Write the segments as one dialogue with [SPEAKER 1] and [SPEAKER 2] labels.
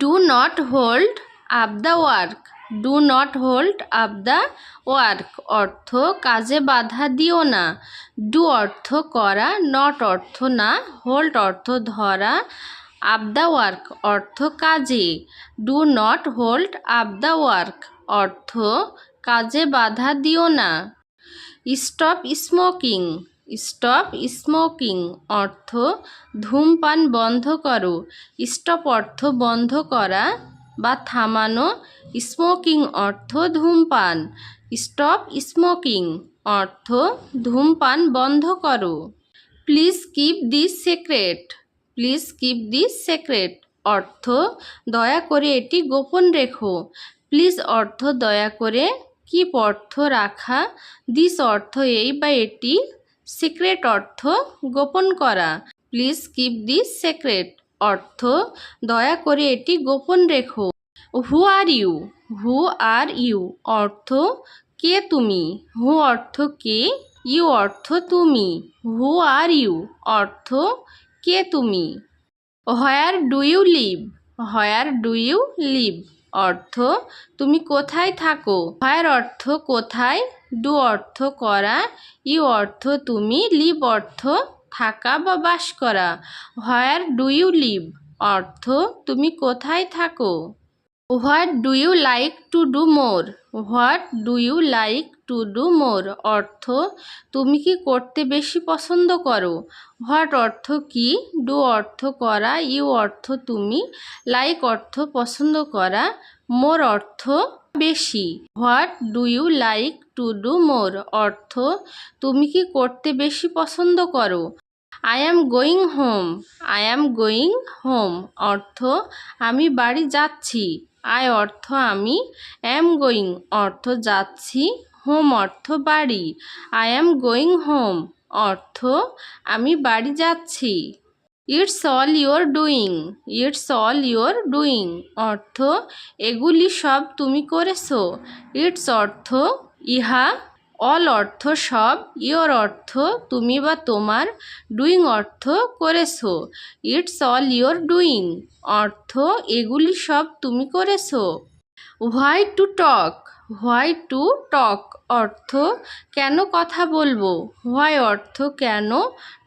[SPEAKER 1] Do not hold up the work do not hold up the work অর্থ কাজে বাধা দিও না। ডু অর্থ করা নট অর্থ না। হোল্ড অর্থ ধরা আপ দ্য ওয়ার্ক অর্থ কাজে। Do not hold up the work অর্থ কাজে বাধা দিও না। স্টপ স্মোকিং স্টপ স্মোকিং অর্থ ধূমপান বন্ধ করো। স্টপ অর্থ বন্ধ করা বা থামানো। স্মোকিং অর্থ ধূমপান। স্টপ স্মোকিং অর্থ ধূমপান বন্ধ করো। Please keep this secret. Please keep this secret. অর্থ দয়া করে এটি গোপন রেখো। প্লিজ অর্থ দয়া করে কিপ অর্থ রাখা। দিস অর্থ এই বা এটি সিক্রেট অর্থ গোপন করা। Please keep this secret. অর্থ, দয়া করে এটি গোপন রেখো। Who are you, who are you. অর্থ, কে তুমি? হু অর্থ কে? ইউ অর্থ তুমি। Who are you. অর্থ, কে তুমি? Where do you live? Where do you live? অর্থ, তুমি কোথায় থাকো? হয়ের অর্থ কোথায়? ডু অর্থ করা। ই অর্থ তুমি। লিভ অর্থ থাকা বা বাস করা। হোয়ার ডু ইউ লিভ অর্থ, তুমি কোথায় থাকো? What do you like to do more? What do you like to do more? অর্থ, তুমি কি করতে বেশি পছন্দ করো? হোয়াট অর্থ কি? ডু অর্থ করা, ইউ অর্থ তুমি, লাইক অর্থ পছন্দ করা, মোর অর্থ বেশি। What do you like to do more? অর্থ, তুমি কি করতে বেশি পছন্দ করো? I am going home. I am going home. অর্থ, আমি বাড়ি যাচ্ছি। আই অর্থ আমি অ্যাম গোয়িং অর্থ যাচ্ছি হোম অর্থ বাড়ি। আই অ্যাম গোয়িং হোম অর্থ আমি বাড়ি যাচ্ছি। It's all your doing it's all your doing অর্থ এগুলি সব তুমি করেছ। ইটস অর্থ ইহা অল অর্থ সব, ইয়োর অর্থ তুমি বা তোমার ডুইং অর্থ করেছ ইটস অল ইয়োর ডুইং অর্থ এগুলি সব তুমি করেছ। Why to talk why to talk অর্থ কেন কথা বলব? হোয়াই অর্থ কেন?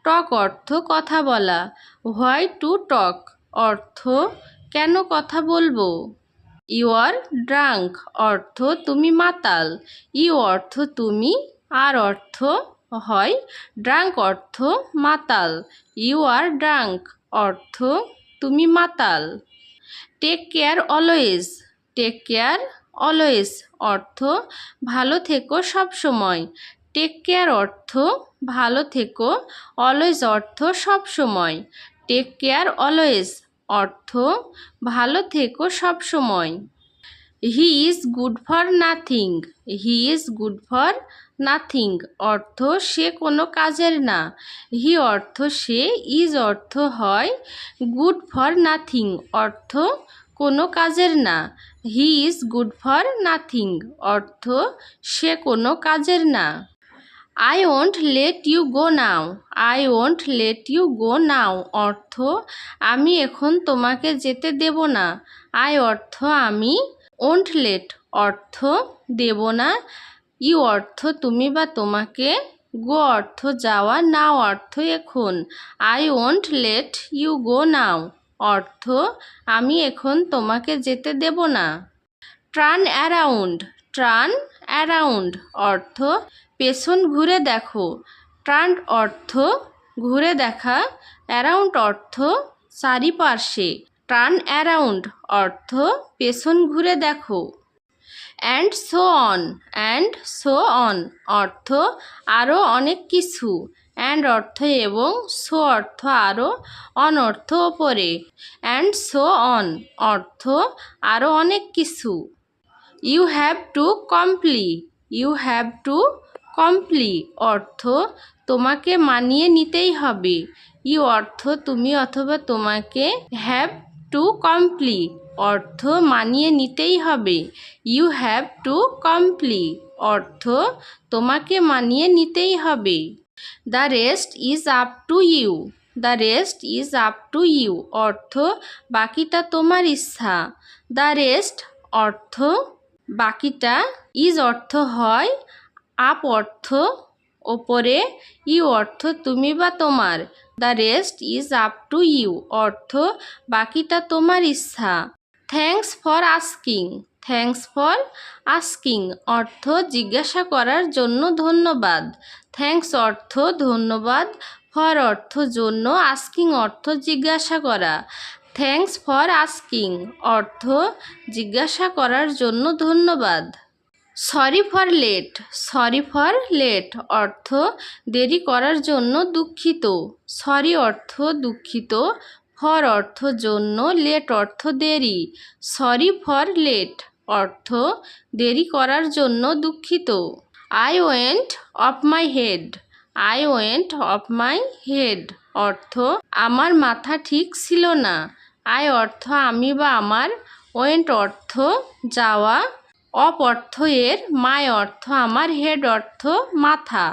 [SPEAKER 1] টক অর্থ কথা বলা। হোয়াই টু টক অর্থ কেন কথা বলব? ইউ আর ড্রাঙ্ক অর্থ তুমি মাতাল। ইউ অর্থ তুমি, আর অর্থ হয় ড্রাঙ্ক অর্থ মাতাল। ইউ আর ড্রাঙ্ক অর্থ তুমি মাতাল। Take care always take care always অর্থ ভালো থেকো সব সময়। টেক কেয়ার অর্থ ভালো থেকো অলওয়েজ অর্থ সব সময়। টেক কেয়ার অলওয়েজ অর্থ, ভালো থেকো সব সময়। He is good for nothing he is good for nothing অর্থ সে কোনো কাজের না। হি অর্থ সে ইজ অর্থ হয় গুড ফর নাথিং অর্থ কোনো কাজের না। He is good for nothing অর্থ সে কোনো কাজের না। I won't let you go now I won't let you go now অর্থ, আমি এখন তোমাকে যেতে দেব না। আই অর্থ, আমি ওন্ট লেট অর্থ, দেব না। ইউ অর্থ, তুমি বা তোমাকে। গো অর্থ, যাওয়া নাও অর্থ এখন। I won't let you go now অর্থ, আমি এখন তোমাকে যেতে দেব না। ট্রান অ্যারাউন্ড ট্রান অ্যারাউন্ড অর্থ পেছন ঘুরে দেখো। ট্রান অর্থ, ঘুরে দেখা। অ্যারাউন্ড অর্থ, চারিপার্শ্বে। টার্ন অ্যারাউন্ড অর্থ, পেছন ঘুরে দেখো। And so on, and so on অর্থ আরও অনেক কিছু। অ্যান্ড অর্থ এবং সো অর্থ আরও অন অর্থ ওপরে। অ্যান্ড সো অন অর্থ আরও অনেক কিছু। You have to comply, you have to comply অর্থ তোমাকে মানিয়ে নিতেই হবে। ই অর্থ তুমি অথবা তোমাকে হ্যাভ টু কমপ্লি অর্থ মানিয়ে নিতেই হবে। ইউ হ্যাভ টু কমপ্লি অর্থ তোমাকে মানিয়ে নিতেই হবে। The rest is up to you the rest is up to you অর্থ বাকিটা তোমার ইচ্ছা। দ্য রেস্ট অর্থ বাকিটা ইজ অর্থ হয় আপ অর্থ ওপরে ইউ অর্থ তুমি বা তোমার। The rest is up to you অর্থ, বাকিটা তোমার ইচ্ছা। Thanks for asking thanks for asking অর্থ, জিজ্ঞাসা করার জন্য ধন্যবাদ। থ্যাঙ্কস অর্থ, ধন্যবাদ। ফর অর্থ, জন্য আস্কিং অর্থ, জিজ্ঞাসা করা। থ্যাঙ্কস ফর আস্কিং অর্থ, জিজ্ঞাসা করার জন্য ধন্যবাদ। Sorry for late, sorry for late অর্থ দেরি করার জন্য দুঃখিত। সরি অর্থ দুঃখিত, ফর অর্থ জন্য লেট অর্থ দেরি। সরি ফর লেট অর্থ দেরি করার জন্য দুঃখিত। I went off my head I went off my head অর্থ আমার মাথা ঠিক ছিল না। আই অর্থ আমি বা আমার ওয়েন্ট অর্থ যাওয়া অপ অর্থ এর মাই অর্থ আমার হেড অর্থ মাথা।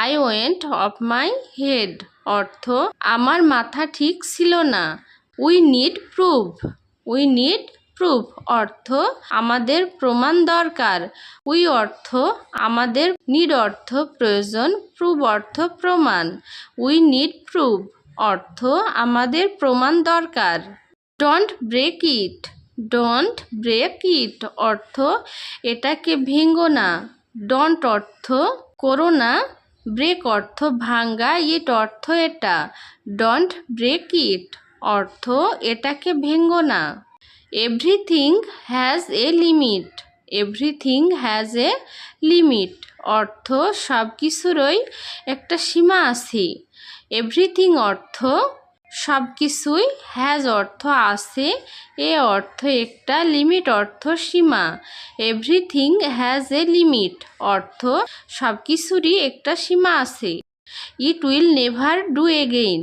[SPEAKER 1] I went off my head অর্থ আমার মাথা ঠিক ছিল না। We need proof we need proof অর্থ আমাদের প্রমাণ দরকার। উই অর্থ আমাদের নিড অর্থ প্রয়োজন প্রুফ অর্থ প্রমাণ। উই নিড প্রুফ অর্থ আমাদের প্রমাণ দরকার। Don't break it don't break it অর্থ এটাকে ভেঙ্গো না। ডন্ট অর্থ করো না। ব্রেক অর্থ ভাঙ্গা ইট অর্থ এটা। ডন্ট ব্রেক ইট অর্থ এটাকে ভেঙ্গো না। Everything has a limit everything has a limit অর্থ সব কিছুরই একটা সীমা আছে। এভরিথিং অর্থ সব কিছুই হ্যাজ অর্থ আছে, এ অর্থ একটা লিমিট অর্থ সীমা। এভরিথিং হ্যাজ এ লিমিট অর্থ সব কিছুরই একটা সীমা আছে। It will never do again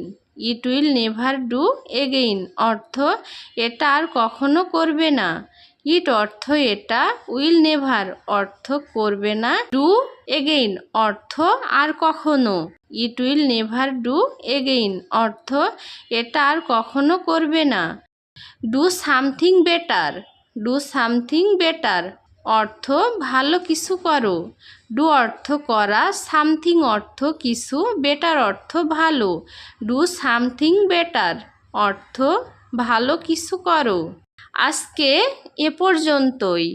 [SPEAKER 1] it will never do again অর্থ এটা আর কখনো করবে না। ইট অর্থ এটা, উইল নেভার অর্থ করবে না, ডু এগেইন অর্থ আর কখনো। It will never do again অর্থ এটা আর কখনো করবে না। Do something better, do something better অর্থ ভালো কিছু করো। ডু অর্থ করা, সামথিং অর্থ কিছু, বেটার অর্থ ভালো। ডু সামথিং বেটার অর্থ ভালো কিছু করো। আজকে এ পর্যন্তই।